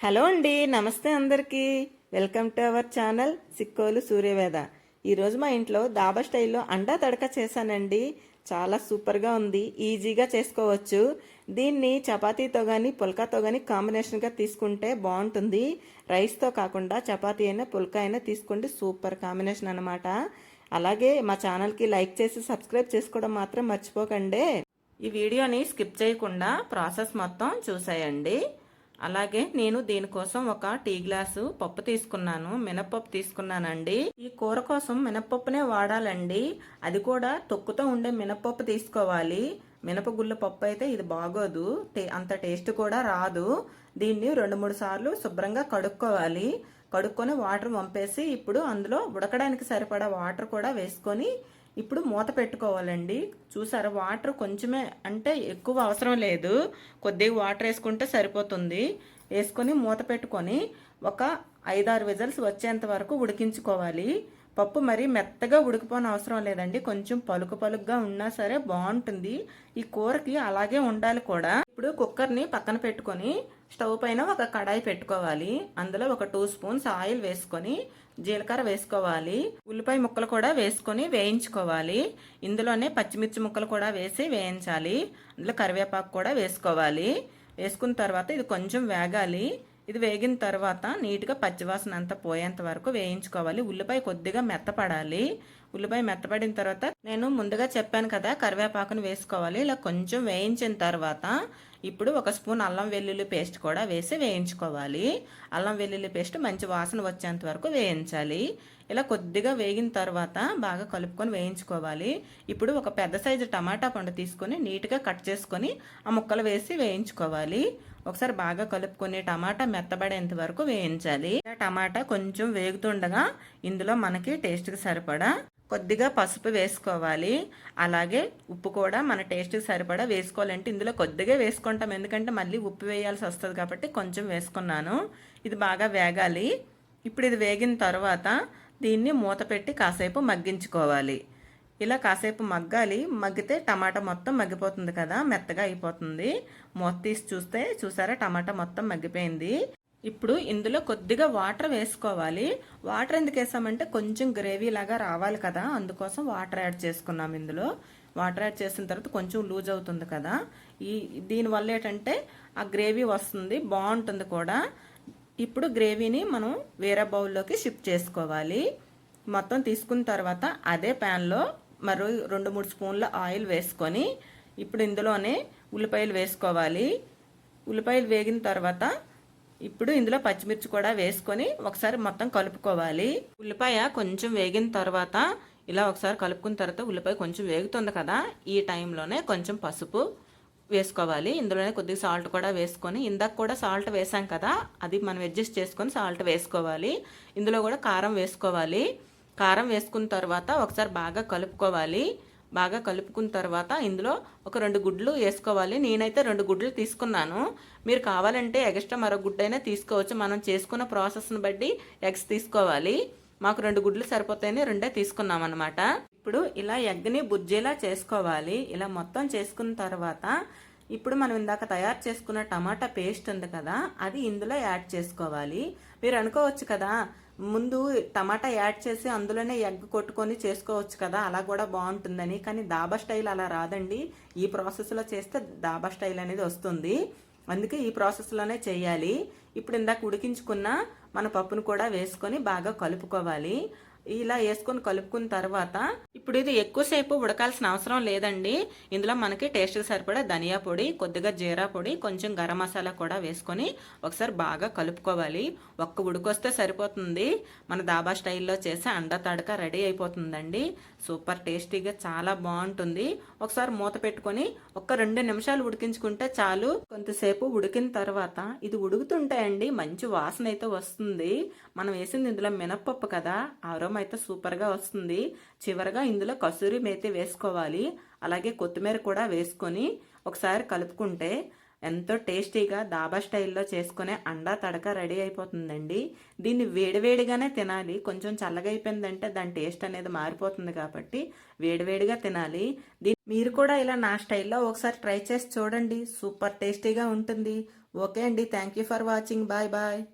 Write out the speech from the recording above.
Hello అండి నమస్తే అందరికీ. Welcome to our channel Sikkolu Suryaveda. ఈరోజు మా ఇంట్లో దాబా స్టైల్లో అండా తడక చేశానండి. చాలా సూపర్గా ఉంది ఈజీగా చేసుకోవచ్చు. దీన్ని చపాతీతో కానీ పుల్కాతో కానీ కాంబినేషన్గా తీసుకుంటే బాగుంటుంది. రైస్తో కాకుండా చపాతీ అయినా పుల్కా అయినా తీసుకుంటే సూపర్ కాంబినేషన్ అనమాట అలాగే మా ఛానల్కి లైక్ చేసి సబ్స్క్రైబ్ చేసుకోవడం మాత్రం మర్చిపోకండి. ఈ వీడియోని స్కిప్ చేయకుండా ప్రాసెస్ మొత్తం చూసేయండి. అలాగే నేను దీనికోసం ఒక టీ గ్లాసు పప్పు తీసుకున్నాను. మినప్పప్పు తీసుకున్నానండి. ఈ కూర కోసం మినపప్పునే వాడాలండి. అది కూడా తొక్కుతో ఉండే మినప్పప్పు తీసుకోవాలి. మినపగుళ్ళ పప్పు అయితే ఇది బాగోదు. టే- అంత టేస్ట్ కూడా రాదు. దీన్ని రెండు మూడు సార్లు శుభ్రంగా కడుక్కోవాలి. కడుక్కొని వాటర్ పంపేసి ఇప్పుడు అందులో ఉడకడానికి సరిపడా వాటర్ కూడా వేసుకొని ఇప్పుడు మూత పెట్టుకోవాలండి. చూసారా? వాటర్ కొంచెమే అంటే ఎక్కువ అవసరం లేదు. కొద్దిగా వాటర్ వేసుకుంటే సరిపోతుంది. వేసుకొని మూత పెట్టుకొని ఒక ఐదారు విజల్స్ వచ్చేంత వరకు ఉడికించుకోవాలి. పప్పు మరి మెత్తగా ఉడికిపోని అవసరం లేదండి. కొంచెం పలుకు పలుకుగా ఉన్నా సరే బాగుంటుంది. ఈ కూరకి అలాగే ఉండాలి కూడా. ఇప్పుడు కుక్కర్ని పక్కన పెట్టుకొని స్టవ్ పైన ఒక కడాయి పెట్టుకోవాలి. అందులో ఒక టూ స్పూన్స్ ఆయిల్ వేసుకొని జీలకర్ర వేసుకోవాలి. ఉల్లిపాయ ముక్కలు కూడా వేసుకొని వేయించుకోవాలి. ఇందులోనే పచ్చిమిర్చి ముక్కలు కూడా వేసి వేయించాలి. అందులో కరివేపాకు కూడా వేసుకోవాలి. వేసుకున్న తర్వాత ఇది కొంచెం వేగాలి. ఇది వేగిన తర్వాత నీట్గా పచ్చివాసన అంతా పోయేంత వరకు వేయించుకోవాలి. ఉల్లిపాయ కొద్దిగా మెత్తపడాలి. ఉల్లిపాయ మెత్తపడిన తర్వాత నేను ముందుగా చెప్పాను కదా కరివేపాకును వేసుకోవాలి. ఇలా కొంచెం వేయించిన తర్వాత ఇప్పుడు ఒక స్పూన్ అల్లం వెల్లుల్లి పేస్ట్ కూడా వేసి వేయించుకోవాలి. అల్లం వెల్లుల్లి పేస్ట్ మంచి వాసన వచ్చేంత వరకు వేయించాలి. ఇలా కొద్దిగా వేగిన తర్వాత బాగా కలుపుకొని వేయించుకోవాలి. ఇప్పుడు ఒక పెద్ద సైజు టమాటా పండు తీసుకొని నీట్గా కట్ చేసుకొని ఆ ముక్కలు వేసి వేయించుకోవాలి. ఒకసారి బాగా కలుపుకొని టమాటా మెత్తబడేంత వరకు వేయించాలి. టమాటా కొంచెం వేగుతుండగా ఇందులో మనకి టేస్ట్కి సరిపడా కొద్దిగా పసుపు వేసుకోవాలి. అలాగే ఉప్పు కూడా మన టేస్ట్కి సరిపడా వేసుకోవాలంటే ఇందులో కొద్దిగా వేసుకుంటాం. ఎందుకంటే మళ్ళీ ఉప్పు వేయాల్సి వస్తుంది కాబట్టి కొంచెం వేసుకున్నాను. ఇది బాగా వేగాలి. ఇప్పుడు ఇది వేగిన తర్వాత దీన్ని మూత పెట్టి కాసేపు మగ్గించుకోవాలి. ఇలా కాసేపు మగ్గాలి. మగ్గితే టమాటా మొత్తం మగ్గిపోతుంది కదా మెత్తగా అయిపోతుంది. మూత తీసి చూస్తే చూసారా టమాటా మొత్తం మగ్గిపోయింది. ఇప్పుడు ఇందులో కొద్దిగా వాటర్ వేసుకోవాలి. వాటర్ ఎందుకు వేసామంటే కొంచెం గ్రేవీ లాగా రావాలి కదా అందుకోసం వాటర్ యాడ్ చేసుకున్నాం ఇందులో. వాటర్ యాడ్ చేసిన తర్వాత కొంచెం లూజ్ అవుతుంది కదా. ఈ దీనివల్ల ఏంటంటే ఆ గ్రేవీ వస్తుంది బాగుంటుంది కూడా. ఇప్పుడు గ్రేవీని మనం వేరే బౌల్లోకి షిఫ్ట్ చేసుకోవాలి. మొత్తం తీసుకున్న తర్వాత అదే ప్యాన్లో మరో రెండు మూడు స్పూన్ల ఆయిల్ వేసుకొని ఇప్పుడు ఇందులోనే ఉల్లిపాయలు వేసుకోవాలి. ఉల్లిపాయలు వేగిన తర్వాత ఇప్పుడు ఇందులో పచ్చిమిర్చి కూడా వేసుకొని ఒకసారి మొత్తం కలుపుకోవాలి. ఉల్లిపాయ కొంచెం వేగిన తర్వాత ఇలా ఒకసారి కలుపుకున్న తర్వాత ఉల్లిపాయ కొంచెం వేగుతుంది కదా ఈ టైంలోనే కొంచెం పసుపు వేసుకోవాలి. ఇందులోనే కొద్దిగా సాల్ట్ కూడా వేసుకొని ఇందాక కూడా సాల్ట్ వేసాం కదా అది మనం అడ్జస్ట్ చేసుకొని సాల్ట్ వేసుకోవాలి. ఇందులో కూడా కారం వేసుకోవాలి. కారం వేసుకున్న తర్వాత ఒకసారి బాగా కలుపుకోవాలి. బాగా కలుపుకున్న తర్వాత ఇందులో ఒక రెండు గుడ్లు వేసుకోవాలి. నేనైతే రెండు గుడ్లు తీసుకున్నాను. మీరు కావాలంటే ఎక్స్ట్రా మరో గుడ్డైనా తీసుకోవచ్చు. మనం చేసుకున్న ప్రాసెస్ని బట్టి ఎగ్స్ తీసుకోవాలి. మాకు రెండు గుడ్లు సరిపోతాయని రెండే తీసుకున్నాం అనమాట ఇప్పుడు ఇలా ఎగ్ని బుజ్జేలా చేసుకోవాలి. ఇలా మొత్తం చేసుకున్న తర్వాత ఇప్పుడు మనం ఇందాక తయారు చేసుకున్న టమాటా పేస్ట్ ఉంది కదా అది ఇందులో యాడ్ చేసుకోవాలి. మీరు అనుకోవచ్చు కదా ముందు టమాటా యాడ్ చేసి అందులోనే ఎగ్ కొట్టుకొని చేసుకోవచ్చు కదా అలా కూడా బాగుంటుందని. కానీ దాబా స్టైల్ అలా రాదండి. ఈ ప్రాసెస్లో చేస్తే దాబా స్టైల్ అనేది వస్తుంది. అందుకే ఈ ప్రాసెస్లోనే చేయాలి. ఇప్పుడు ఇందాక ఉడికించుకున్న మన పప్పును కూడా వేసుకొని బాగా కలుపుకోవాలి. ఇలా వేసుకొని కలుపుకున్న తర్వాత ఇప్పుడు ఇది ఎక్కువసేపు ఉడకాల్సిన అవసరం లేదండి. ఇందులో మనకి టేస్ట్కి సరిపడా ధనియా పొడి కొద్దిగా జీరా పొడి కొంచెం గరం మసాలా కూడా వేసుకొని ఒకసారి బాగా కలుపుకోవాలి. ఒక్క ఉడికొస్తే సరిపోతుంది. మన దాబా స్టైల్లో చేసే అండ తడక రెడీ అయిపోతుందండి. సూపర్ టేస్టీగా చాలా బాగుంటుంది. ఒకసారి మూత పెట్టుకొని ఒక్క రెండు నిమిషాలు ఉడికించుకుంటే చాలు. కొంతసేపు ఉడికిన తర్వాత ఇది ఉడుకుతుంటే అండి మంచి వాసన అయితే వస్తుంది. మనం వేసింది ఇందులో మినప్పప్పు కదా ఆరో అయితే సూపర్గా వస్తుంది. చివరగా ఇందులో కసూరి మేతి వేసుకోవాలి. అలాగే కొత్తిమీర కూడా వేసుకొని ఒకసారి కలుపుకుంటే ఎంతో టేస్టీగా దాబా స్టైల్లో చేసుకునే అండా తడక రెడీ అయిపోతుందండి. దీన్ని వేడివేడిగానే తినాలి. కొంచెం చల్లగా అయిపోయిందంటే దాని టేస్ట్ అనేది మారిపోతుంది కాబట్టి వేడివేడిగా తినాలి. దీ మీరు కూడా ఇలా నా స్టైల్లో ఒకసారి ట్రై చేసి చూడండి. సూపర్ టేస్టీగా ఉంటుంది. ఓకే అండి. Thank you for watching. Bye bye.